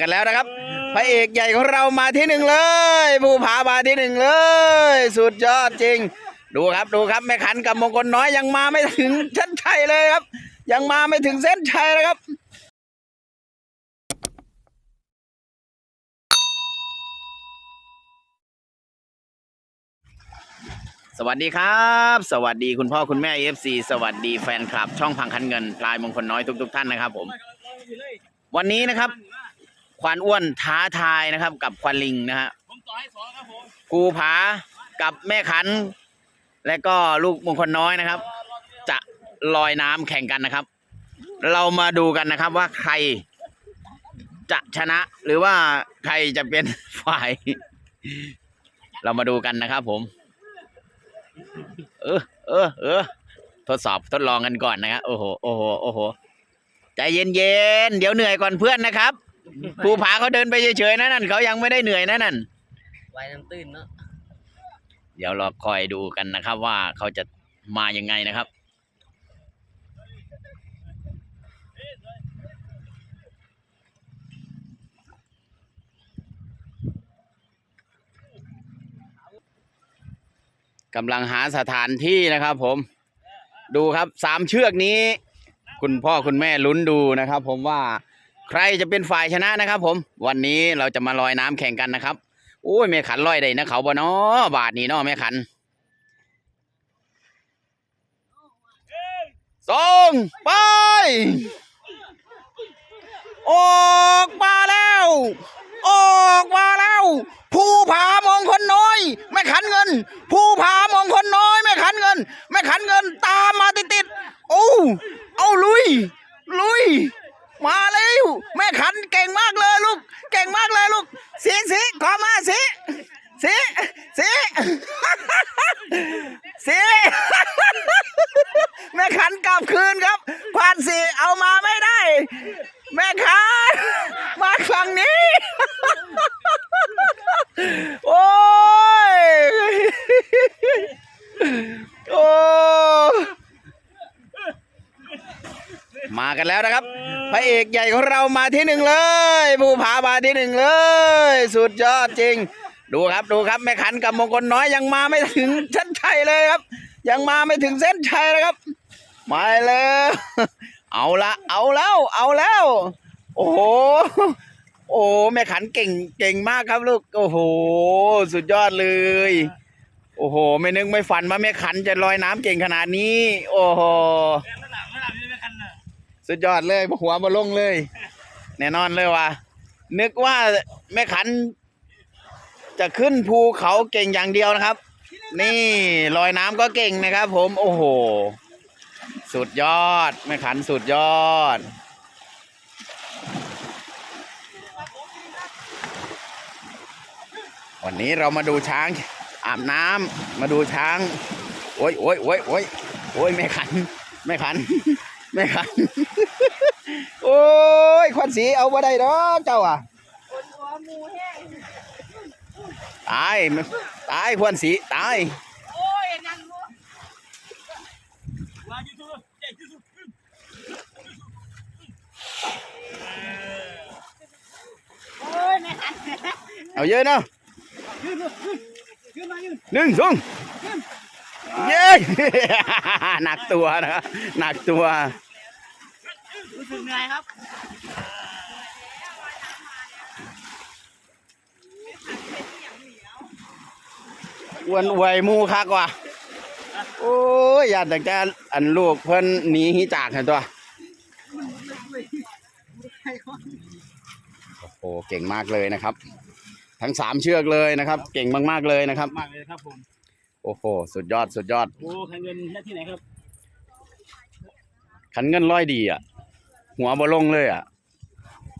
กันแล้วนะครับพระเอกใหญ่ของเรามาที่หนึ่งเลยภูผามาที่หนึ่งเลย สุดยอดจริง ดูครับดูครับแม่ขันกับมงคลน้อยยังมาไม่ถึงเส้นชัยเลยครับ ยังมาไม่ถึงเส้นชัยเลยครับสวัสดีครับ สวัสดีคุณพ่อคุณแม่เอฟซีสวัสดีแฟนคลับ ช่องพังคันเงิน พลายมงคลน้อยทุกๆท่านนะครับผม วันนี้นะครับ ควานอ้วนท้าทายนะครับ กับควานลิงนะฮะผมต่อให้สองครับผมภูผากับแม่ขัน และก็ลูกมงคลน้อยนะครับ จะลอยน้ำแข่งกันนะครับ เรามาดูกันนะครับว่าใครจะชนะหรือว่าใครจะเป็นฝ่าย เรามาดูกันนะครับผม เออเออเออทดสอบทดลองกันก่อนนะครับโอ้โหโอ้โหโอ้โหใจเย็นๆเดี๋ยวเหนื่อยก่อนเพื่อนนะครับ ภูผาเขาเดินไปเฉยๆนะนั่นเขายังไม่ได้เหนื่อยนะนั่นไว้น้ำตื้นเนาะเดี๋ยวเราคอยดูกันนะครับ ว่าเขาจะมายังไงนะครับ กำลังหาสถานที่นะครับ ผม ดูครับสามเชือกนี้ คุณพ่อคุณแม่ลุ้นดูนะครับ ผมว่า ใครจะเป็นฝ่ายชนะนะครับผม วันนี้เราจะมาลอยน้ำแข่งกันนะครับโอ้ยแม่ขันลอยได้นะเขาบ่เนาะบาทนี้เนาะแม่ขันสองไป ออกมาแล้ว ออกมาแล้ว ผู้ผามองคนน้อยแม่ขันเงิน ผู้ผามองคนน้อยแม่ขันเงินแม่ขันเงินตามมาติดติดๆโอ้เอาลุย ลุย มาแล้วแม่ขันเก่งมากเลยลูก เก่งมากเลยลูกสีสีขอมาสีสีสี สี แม่ขันกลับคืนครับผ่านสีเอามาไม่ได้ แม่ขันมาฝั่งนี้ โอ้ย โอ้ มากันแล้วนะครับ พระเอกใหญ่ของเรามาที่หนึ่งเลยภูผามาที่หนึ่งเลย สุดยอดจริง ดูครับดูครับแม่ขันกับมงคลน้อยยังมาไม่ถึงเส้นชัยเลยครับ ยังมาไม่ถึงเส้นชัยเลยครับมาเลยเอาละเอาแล้วเอาแล้ว โอ้โหโอ้แม่ขันเก่งเก่งมากครับลูกโอ้โห สุดยอดเลย โอ้โห ไม่นึกไม่ฝันว่าแม่ขันจะลอยน้ำเก่งขนาดนี้ โอ้โห สุดยอดเลยหัวมาลงเลย แน่นอนเลยว่ะนึกว่าแม่ขัน จะขึ้นภูเขาเก่งอย่างเดียวนะครับ นี่ลอยน้ำก็เก่งนะครับ ผมโอ้โห สุดยอดแม่ขันสุดยอดวันนี้เรามาดูช้างอาบน้ำมาดูช้าง โอ้ยโอ้ยโอ้ยโอ้ยโอ้ยแม่ขันแม่ขัน แม่ขัน โอ้ยควันสีเอาบ่ได้ดอกเจ้าอะตายตายควันสีตายเอาเยอะเนาะหนึ่งสอง เย้หนักตัวนะหนักตัว รู้สึกเหนื่อยครับอ้วนอวยหมูคักว่ะโอ้ยอยากแต่จะอันลูกเพิ่นหนีหิจากเห็นตัวโอ้โหเก่งมากเลยนะครับ ทั้งสามเชือกเลยนะครับ เก่งมากๆเลยนะครับมากเลยครับผม โอ้โห สุดยอด สุดยอด โอ้คันเงินได้ที่ไหนครับ ขันเงินร้อยดีอะ หัวบ่ลงเลยอะ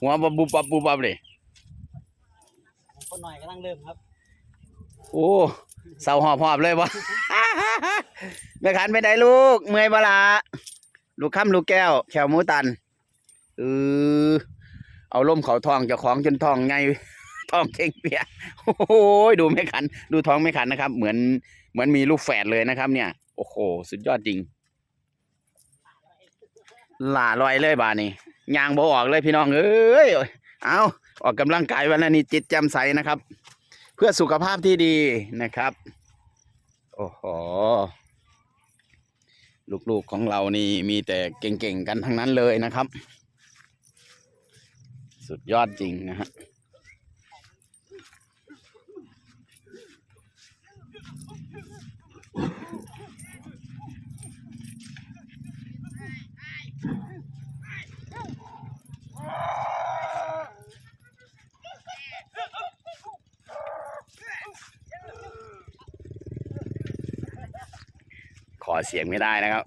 หัวบ่บุบปับบุบปับเลยคนหน่อยกำลังเริ่มครับ โอ้เศร้าหอบหอบเลยวะแม่ขันไปไหนลูก เมื่อยบลาลูกค่ำลูกแก้ว แขวหมูตันเออเอาล่มเขาทองเจ้าของจนทองไง ทองเข่งเปียโอ้โหดูแม่ขัน ดูท้องแม่ขันนะครับ เหมือนเหมือนมีลูกแฝดเลยนะครับ เนี่ย โอ้โห สุดยอดจริง หล่าลอยเลยบานี้ยางบ่ออกเลยพี่น้องเอ้ยเอาออกกำลังกายวันนิดจิตแจ่มใสนะครับ เพื่อสุขภาพที่ดีนะครับ โอ้โหลูกๆของเรานี่มีแต่เก่งๆกันทั้งนั้นเลยนะครับ สุดยอดจริงนะฮะ ขอเสียงไม่ได้นะครับ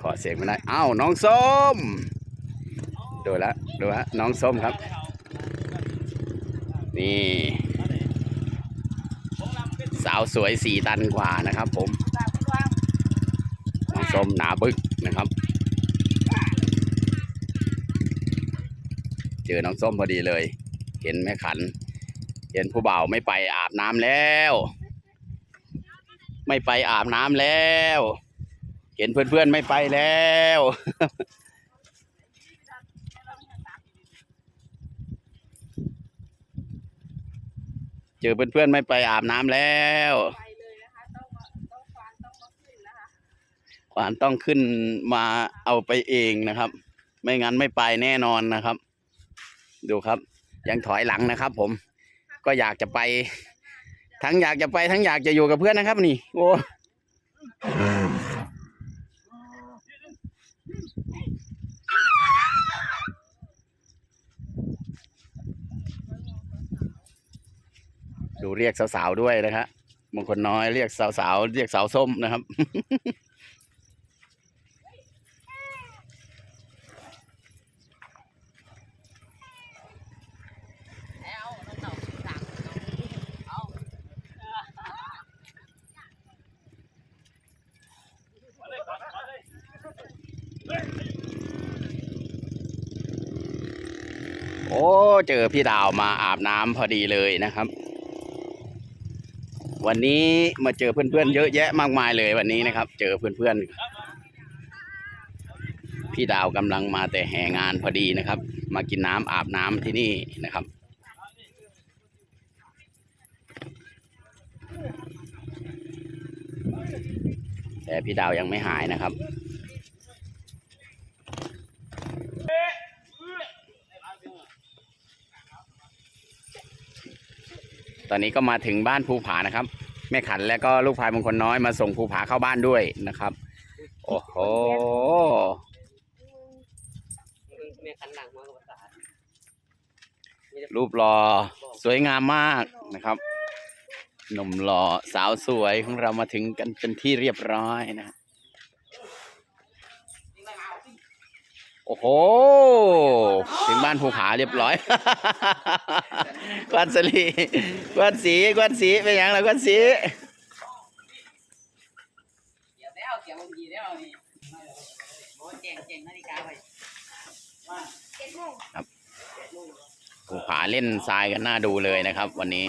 ขอเสียงไม่ได้อ้าวน้องส้ม ดูแล้วดูฮะน้องส้มครับ นี่าวสวยสี่ตันกว่านะครับผมน้องส้มหนาบึกนะครับ เจอน้องส้มพอดีเลย เห็นแม่ขัน เห็นผู้บ่าวไม่ไปอาบน้ำแล้ว ไม่ไปอาบน้ำแล้ว เห็นเพื่อนๆไม่ไปแล้ว เจอเพื่อนๆไม่ไปอาบน้ำแล้วไปเลยนะคะต้องมาต้องควานต้องมาขึ้นนะคะขวานต้องขึ้นมาเอาไปเองนะครับ ไม่งั้นไม่ไปแน่นอนนะครับ ดูครับ ยังถอยหลังนะครับ ผม ก็อยากจะไป ทั้งอยากจะไปทั้งอยากจะอยู่กับเพื่อนนะครับ นี่ โอ้ ดูเรียกสาวๆด้วยนะครับบางคนน้อยเรียกสาวๆเรียกสาวส้มนะครับ โอ้ เจอพี่ดาวมาอาบน้ำพอดีเลยนะครับ วันนี้มาเจอเพื่อนๆเยอะแยะมากมายเลยวันนี้นะครับ เจอเพื่อนๆพี่ดาวกำลังมาแต่แห่งานพอดีนะครับ มากินน้ำอาบน้ำที่นี่นะครับแต่พี่ดาวยังไม่หายนะครับ ตอนนี้ก็มาถึงบ้านภูผานะครับ แม่ขันและก็ลูกพายมงคลน้อยมาส่งภูผาเข้าบ้านด้วยนะครับ โอ้โหรูปหล่อสวยงามมากนะครับหนุ่มหล่อสาวสวยของเรามาถึงกันเป็นที่เรียบร้อยนะโอ้โห ถึงบ้านภูผาเรียบร้อย กวนสลีกวนสีกวนสีเป็นยังไงกวนสีเดี๋ยวแล้วเสียงมันดีแล้วนี่โอ้เจ๋งเจ๋งนาฬิกาไปภูผาเล่นทรายกันน่าดูเลยนะครับ วันนี้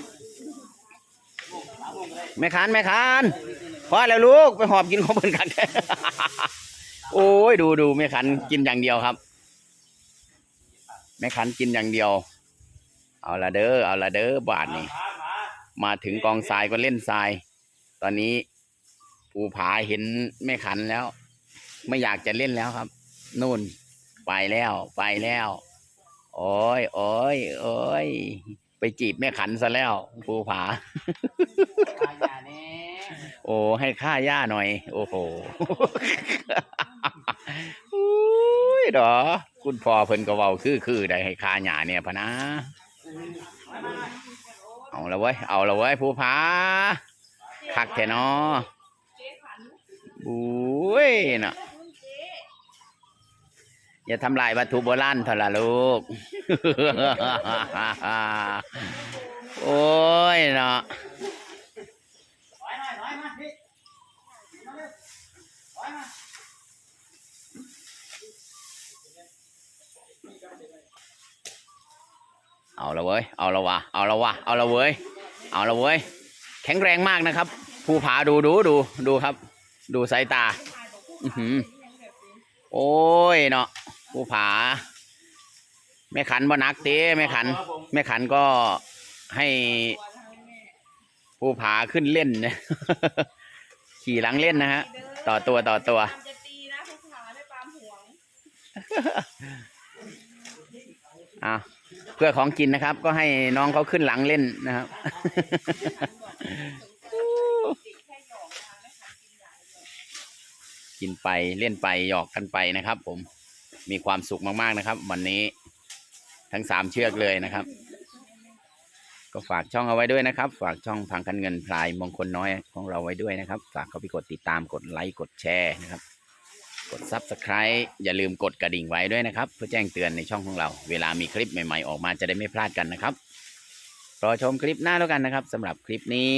แม่คานแม่คานพอแล้วลูกไปหอบกินของเพิ่นกันโอ้ยดูดูแม่ขันกินอย่างเดียวครับ แม่ขันกินอย่างเดียว เอาละเด้อเอาละเด้อบาทนี่มาถึงกองทรายก็เล่นทราย ตอนนี้ภูผาเห็นแม่ขันแล้ว ไม่อยากจะเล่นแล้วครับ นู่น ไปแล้วไปแล้วโอ้ยโอ้ยโอ้ยไปจีบแม่ขันซะแล้วภูผาอย่าแน่โอ้ให้ค่าย่าหน่อย โอ้โหอุ้ยดอคุณพ่อเพิ่นก็เว้าคือคือได้ให้ค่าหญ้าเนี่ยพะนะ เอาละเว้ย เอาละเว้ยผู้พาคักแท้นาะบุ้ยเนาะอย่าทำลายวัตถุโบราณเถอะล่ะลูก โอ้ยเนาะ ถอยหน่อยถอยมาพี่ถอยมา เอาละเว้ย เอาละวะ เอาละวะ เอาละเว้ย เอาละเว้ย แข็งแรงมากนะครับ ภูผาดูดูดูดูครับ ดูสายตา อือหือโอ้ยเนาะ ภูผา แม่ขันบ่นักเต้แม่ขัน แม่ขันก็ให้ผู้ผาขึ้นเล่นนะขี่หลังเล่นนะฮะ ต่อตัวต่อตัวปาล์มจะตีนะผู้ขาไม่ปาล์มห่วง อะเพื่อของกินนะครับ ก็ให้น้องเขาขึ้นหลังเล่นนะครับ กินไปเล่นไปหยอกกันไปนะครับ ผมมีความสุขมากๆนะครับ วันนี้ทั้งสามเชือกเลยนะครับ ก็ฝากช่องเอาไว้ด้วยนะครับ ฝากช่องพังคันเงินพลายมงคลน้อยของเราไว้ด้วยนะครับ ฝากเข้าไปกดติดตามกดไลค์กดแชร์นะครับ กด Subscribe อย่าลืมกดกระดิ่งไว้ด้วยนะครับ เพื่อแจ้งเตือนในช่องของเรา เวลามีคลิปใหม่ๆ ออกมาจะได้ไม่พลาดกันนะครับ รอชมคลิปหน้าแล้วกันนะครับสำหรับคลิปนี้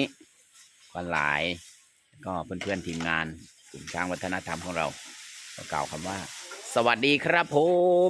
คนหลาย ก็เพื่อนๆทีมงานกลุ่มช้างวัฒนธรรมของเราก็กล่าวคำว่า สวัสดีครับผม